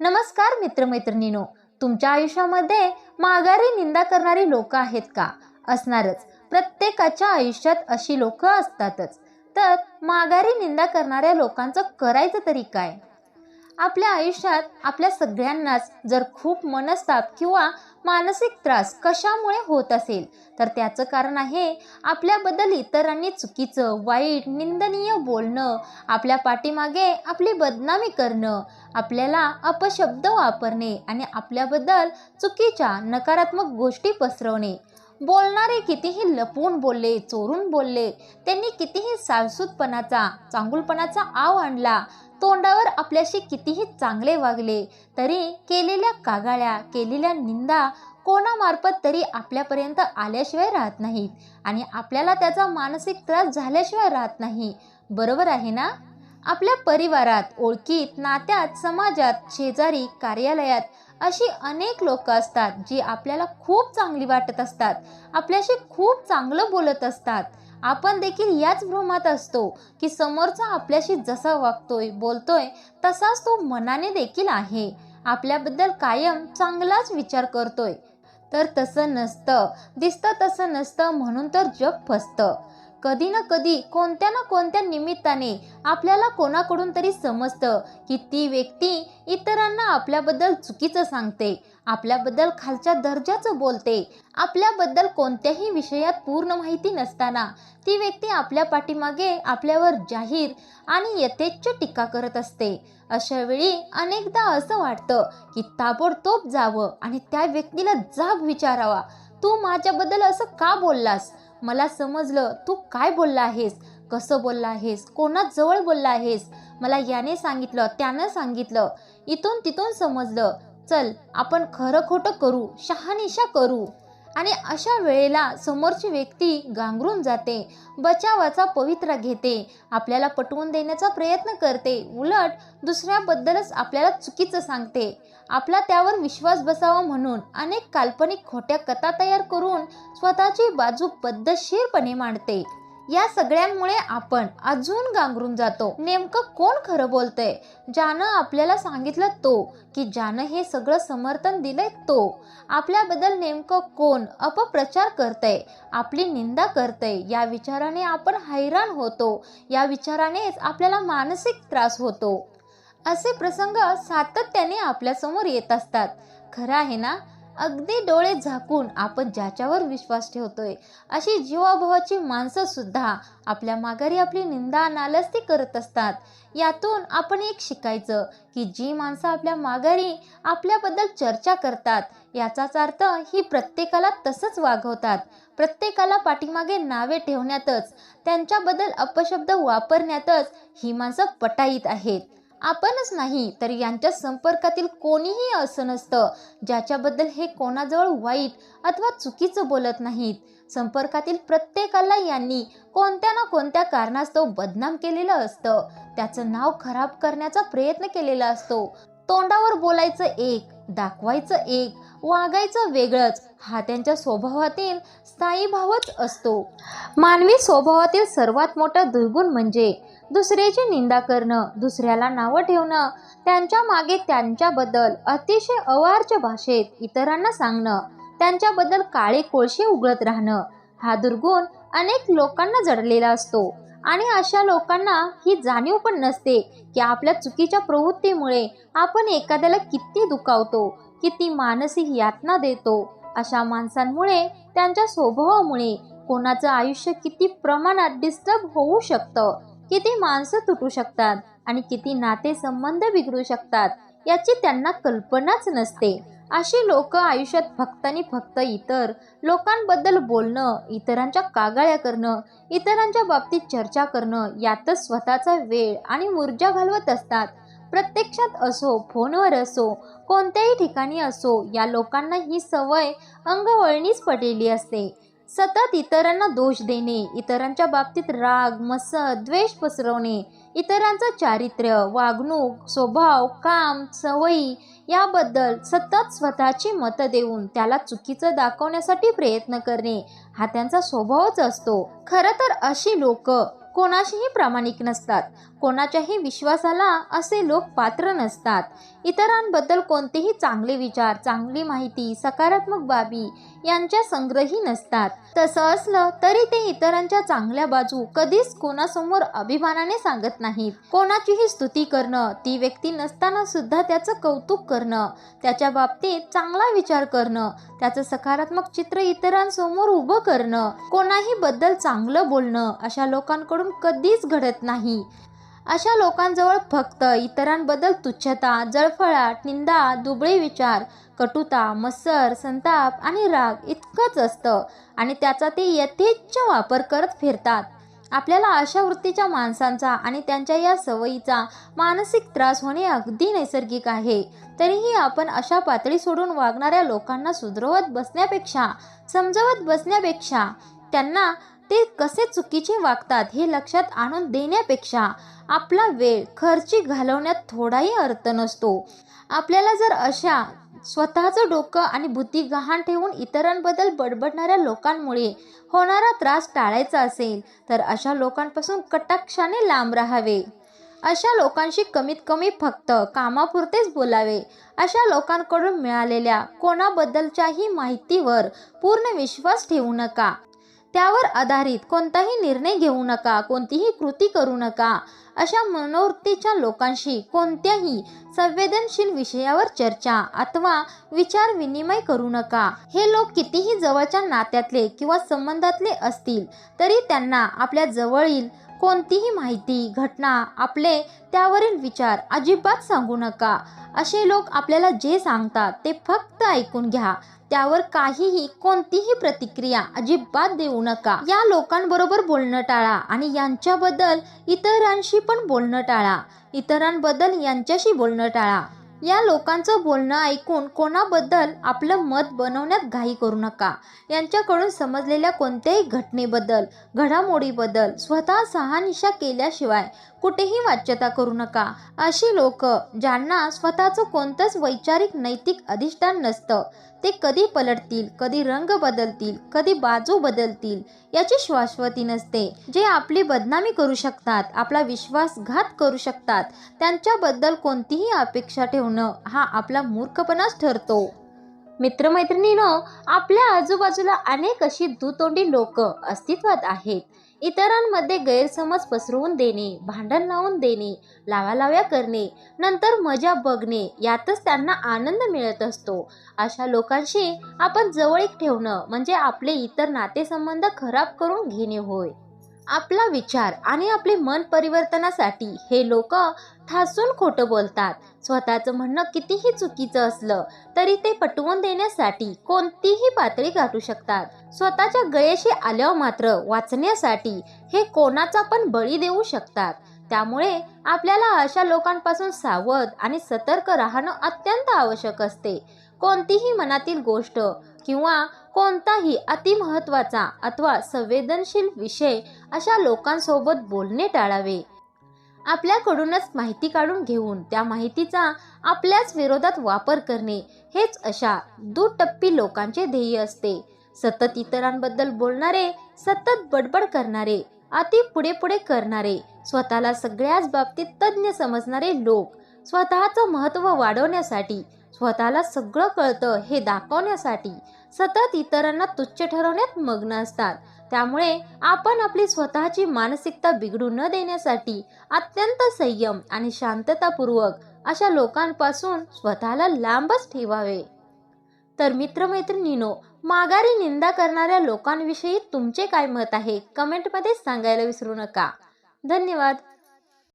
नमस्कार मित्रमैत्रिणीनो तुमच्या आयुष्यामध्ये माघारी निंदा करणारी लोक आहेत का? असणारच. प्रत्येकाच्या आयुष्यात अशी लोक असतातच. तर माघारी निंदा करणाऱ्या लोकांचं करायचं तरी काय? आपल्या आयुष्यात आपल्या सगळ्यांनाच जर खूप मनस्ताप किंवा मानसिक त्रास कशामुळे होत असेल तर त्याचं कारण आहे आपल्याबद्दल इतरांनी चुकीचं वाईट निंदनीय बोलणं आपल्या पाठीमागे आपली बदनामी करणं आपल्याला अपशब्द वापरणे आणि आपल्याबद्दल चुकीच्या नकारात्मक गोष्टी पसरवणे. बोलणारे कितीही लपवून बोलले चोरून बोलले त्यांनी कितीही साळसूतपणाचा चांगुलपणाचा आव आणला तोंडावर आपल्याशी कितीही चांगले वागले तरी केलेल्या कागाळ्या केलेल्या निंदा कोणामार्फत तरी आपल्यापर्यंत आल्याशिवाय राहत नाहीत आणि आपल्याला त्याचा मानसिक त्रास झाल्याशिवाय राहत नाही. बरोबर आहे ना? आपल्या परिवारात ओळखीत नात्यात समाजात शेजारी कार्यालयात अशी अनेक लोक असतात जी आपल्याला खूप चांगली वाटत असतात आपल्याशी खूप चांगलं बोलत असतात. आपण देखील याच भ्रमात असतो की समोरचा आपल्याशी जसा वागतोय बोलतोय तसाच तो मनाने देखील आहे. आपल्याबद्दल कायम चांगलाच विचार करतोय. तर तसं नसतं. दिसतं तसं नसतं म्हणून तर जग फसतं. कधी ना कधी कोणत्या ना कोणत्या निमित्ताने आपल्याला कोणाकडून तरी समजतं की ती व्यक्ती इतरांना आपल्याबद्दल चुकीचं सांगते आपल्याबद्दल खालच्या दर्जाचं बोलते आपल्याबद्दल कोणत्याही विषयात पूर्ण माहिती नसताना ती व्यक्ती आपल्या पाठीमागे आपल्यावर जाहीर आणि यथेच्छ टीका करत असते. अशा वेळी अनेकदा असं वाटतं की ताबडतोब जावं आणि त्या व्यक्तीला जाब विचारावा. तू माझ्याबद्दल असं का बोललास? मला समजलं तू काय बोलला आहेस? कसं बोलला आहेस? कोणाजवळ बोलला आहेस? मला याने सांगितलं त्यानं सांगितलं. इथून तिथून समजलं. चल आपण खरं खोटं करू शहानिशा करू. आणि अशा वेळेला समोरची व्यक्ती गांगरून जाते बचावाचा पवित्रा घेते आपल्याला पटवून देण्याचा प्रयत्न करते उलट दुसऱ्याबद्दलच आपल्याला चुकीचं सांगते. आपला त्यावर विश्वास बसावा म्हणून अनेक काल्पनिक खोट्या कथा तयार करून स्वतःची बाजू पद्धतशीरपणे मांडते. या सगळ्यांमुळे आपण अजून गांगरून जातो. नेमकं कोण खरं बोलतंय? ज्यानं आपल्याला सांगितलं तो की ज्यानं हे सगळं समर्थन दिलंय तो. आपल्याबद्दल नेमकं कोण अपप्रचार करतंय? आपली निंदा करतंय? या विचाराने आपण हैराण होतो. या विचारानेच आपल्याला मानसिक त्रास होतो. असे प्रसंग सातत्याने आपल्यासमोर येत असतात. खरं आहे ना? अगदी डोळे झाकून आपण ज्याच्यावर विश्वास ठेवतोय अशी जीवाभावाची माणसं सुद्धा आपल्या माघारी आपली निंदा नालस्ती करत असतात. यातून आपण एक शिकायचं की जी माणसं आपल्या माघारी आपल्याबद्दल चर्चा करतात याचाच अर्थ ही प्रत्येकाला तसंच वागवतात. प्रत्येकाला पाठीमागे नावे ठेवण्यातच त्यांच्याबद्दल अपशब्द वापरण्यातच ही माणसं पटाईत आहेत. आपणच नाही तर यांच्या संपर्कातील कोणीही असं नसतं ज्याच्याबद्दल हे कोणाजवळ वाईट अथवा चुकीचं बोलत नाहीत. संपर्कातील प्रत्येकाला यांनी कोणत्या ना कोणत्या कारणास्तव बदनाम केलेलं असतं. त्याचं नाव खराब करण्याचा प्रयत्न केलेला असतो. तोंडावर बोलायचं एक दाखवायचं एक वागायचं वेगळंच. हा त्यांच्या स्वभावातील स्थायी भावच असतो. मानवी स्वभावातील सर्वात मोठा दुर्गुण म्हणजे दुसऱ्याची निंदा करणं दुसऱ्याला नावं ठेवणं त्यांच्या मागे त्यांच्याबद्दल अतिशय अवार्च भाषेत इतरांना सांगणं त्यांच्याबद्दल काळे कोळशे उघडत राहणं. हा दुर्गुण अनेक लोकांना जडलेला असतो. आणि अशा लोकांना ही जाणीव पण नसते की आपल्या चुकीच्या प्रवृत्तीमुळे आपण एखाद्याला किती दुखावतो किती मानसिक यातना देतो. अशा माणसांमुळे त्यांच्या स्वभावामुळे कोणाचं आयुष्य किती प्रमाणात डिस्टर्ब होऊ शकतं किती माणसं तुटू शकतात आणि किती नाते संबंध बिघडू शकतात याची त्यांना कल्पनाच नसते. अशी लोक आयुष्यात फक्त आणि फक्त इतर लोकांबद्दल बोलणं इतरांच्या कागाळ्या करणं इतरांच्या बाबतीत चर्चा करणं यातच स्वतःचा वेळ आणि ऊर्जा घालवत असतात. प्रत्यक्षात असो फोनवर असो कोणत्याही ठिकाणी असो या लोकांना ही सवय अंगवळणीच पडलेली असते. सतत इतरांना दोष देणे इतरांच्या बाबतीत राग मस द्वेष पसरवणे इतरांचं चारित्र्य वागणूक स्वभाव काम सवयी याबद्दल सतत स्वतःची मतं देऊन त्याला चुकीचं दाखवण्यासाठी प्रयत्न करणे हा त्यांचा स्वभावच असतो. खरं तर अशी लोक कोणाशीही प्रामाणिक नसतात. कोणाच्याही विश्वासाला असे लोक पात्र नसतात. इतरांबद्दल कोणतेही चांगले विचार चांगली माहिती सकारात्मक बाबी यांच्या संग्रही नसतात. तसं असलं तरी ते इतरांच्या चांगल्या बाजू कधीच कोणासमोर अभिमानाने सांगत नाहीत. कोणाचीही स्तुती करणं ती व्यक्ती नसताना सुद्धा त्याचं कौतुक करणं त्याच्या बाबतीत चांगला विचार करणं त्याचं सकारात्मक चित्र इतरांसमोर उभं करणं कोणाही बद्दल चांगलं बोलणं अशा लोकांकडून कधीच घडत नाही. अशा लोकांजवळ फक्त इतरांबद्दल तुच्छता जळफळाट निंदा दुबळे विचार कटुता मत्सर संताप आणि राग इतकंच असतं आणि त्याचा ते यथेच्छ वापर करत फिरतात. आपल्याला अशा वृत्तीच्या माणसांचा आणि त्यांच्या या सवयीचा मानसिक त्रास होणे अगदी नैसर्गिक आहे. तरीही आपण अशा पातळी सोडून वागणाऱ्या लोकांना सुधरवत बसण्यापेक्षा समजवत बसण्यापेक्षा त्यांना ते कसे चुकीचे वागतात हे लक्षात आणून देण्यापेक्षा आपला वेळ खर्ची घालवण्यात थोडाही अर्थ नसतो. आपल्याला जर अशा स्वतःचं डोकं आणि बुद्धी गहाण ठेवून इतरांबद्दल बडबडणाऱ्या लोकांमुळे होणारा त्रास टाळायचा असेल तर अशा लोकांपासून कटाक्षाने लांब राहावे. अशा लोकांशी कमीत कमी फक्त कामापुरतेच बोलावे. अशा लोकांकडून मिळालेल्या कोणाबद्दलच्याही माहितीवर पूर्ण विश्वास ठेवू नका. त्यावर आधारित कोणताही निर्णय घेऊ नका कोणतीही कृती करू नका. अशा मनोवृत्तीच्या लोकांशी कोणत्याही संवेदनशील विषयावर चर्चा अथवा विचार विनिमय करू नका. हे लोक कितीही जवळच्या नात्यातले किंवा संबंधातले असतील तरी त्यांना आपल्या जवळील कोणतीही माहिती घटना आपले त्यावरील विचार अजिबात सांगू नका. असे लोक आपल्याला जे सांगतात ते फक्त ऐकून घ्या. त्यावर काहीही कोणतीही प्रतिक्रिया अजिबात देऊ नका. या लोकांबरोबर बोलणं टाळा आणि यांच्याबद्दल इतरांशी पण बोलणं टाळा. इतरांबद्दल यांच्याशी बोलणं टाळा. या लोकांचं बोलणं ऐकून कोणाबद्दल आपलं मत बनवण्यात घाई करू नका. यांच्याकडून समजलेल्या कोणत्याही घटनेबद्दल घडामोडीबद्दल स्वतः सहानिशा केल्याशिवाय कुठेही वाच्यता करू नका. अशी लोक ज्यांना स्वतःचं कोणतंच वैचारिक नैतिक अधिष्ठान नसतं ते कधी पलटतील कधी रंग बदलतील कधी बाजू बदलतील याची शाश्वती नसते. जे आपली बदनामी करू शकतात आपला विश्वासघात करू शकतात त्यांच्याबद्दल कोणतीही अपेक्षा ठेवणं हा आपला मूर्खपणाच ठरतो. मित्रमैत्रिणीनं आपल्या आजूबाजूला अनेक अशी दुतोंडी लोक अस्तित्वात आहेत. इतरांमध्ये गैरसमज पसरवून देणे भांडण लावून देणे लावालाव्या करणे नंतर मजा बघणे यातच त्यांना आनंद मिळत असतो. अशा लोकांशी आपण जवळीक ठेवणं म्हणजे आपले इतर नातेसंबंध खराब करून घेणे होय. आपला विचार आणि आपले मन परिवर्तनासाठी हे लोक ठासून खोटं बोलतात. स्वतःचं म्हणणं कितीही चुकीचं असलं तरी ते पटवून देण्यासाठी कोणतीही पातळी गाठू शकतात. स्वतःच्या गळेशी आल्यावर मात्र वाचण्यासाठी हे कोणाचा पण बळी देऊ शकतात. त्यामुळे आपल्याला अशा लोकांपासून सावध आणि सतर्क राहणं अत्यंत आवश्यक असते. कोणतीही मनातील गोष्ट किंवा कोणताही अतिमहत्वाचा अथवा संवेदनशील विषय अशा लोकांसोबत बोलणे टाळावे. आपल्याकडूनच माहिती काढून घेऊन त्या माहितीचा आपल्याच विरोधात वापर करणे हेच अशा दुटप्पी लोकांचे ध्येय असते. सतत इतरांबद्दल बोलणारे सतत बडबड करणारे अति पुढे पुढे करणारे स्वतःला सगळ्याच बाबतीत तज्ज्ञ समजणारे लोक स्वतःचं महत्त्व वाढवण्यासाठी स्वतःला सगळं कळतं हे दाखवण्यासाठी सतत इतरांना तुच्छ ठरवण्यात मग्न असतात. त्यामुळे आपण आपली स्वतःची मानसिकता बिघडू न देण्यासाठी अत्यंत संयम आणि शांततापूर्वक अशा लोकांपासून स्वतःला लांबच ठेवावे. तर मित्रमैत्रिणीनो माघारी निंदा करणाऱ्या लोकांविषयी तुमचे काय मत आहे? कमेंटमध्ये सांगायला विसरू नका. धन्यवाद.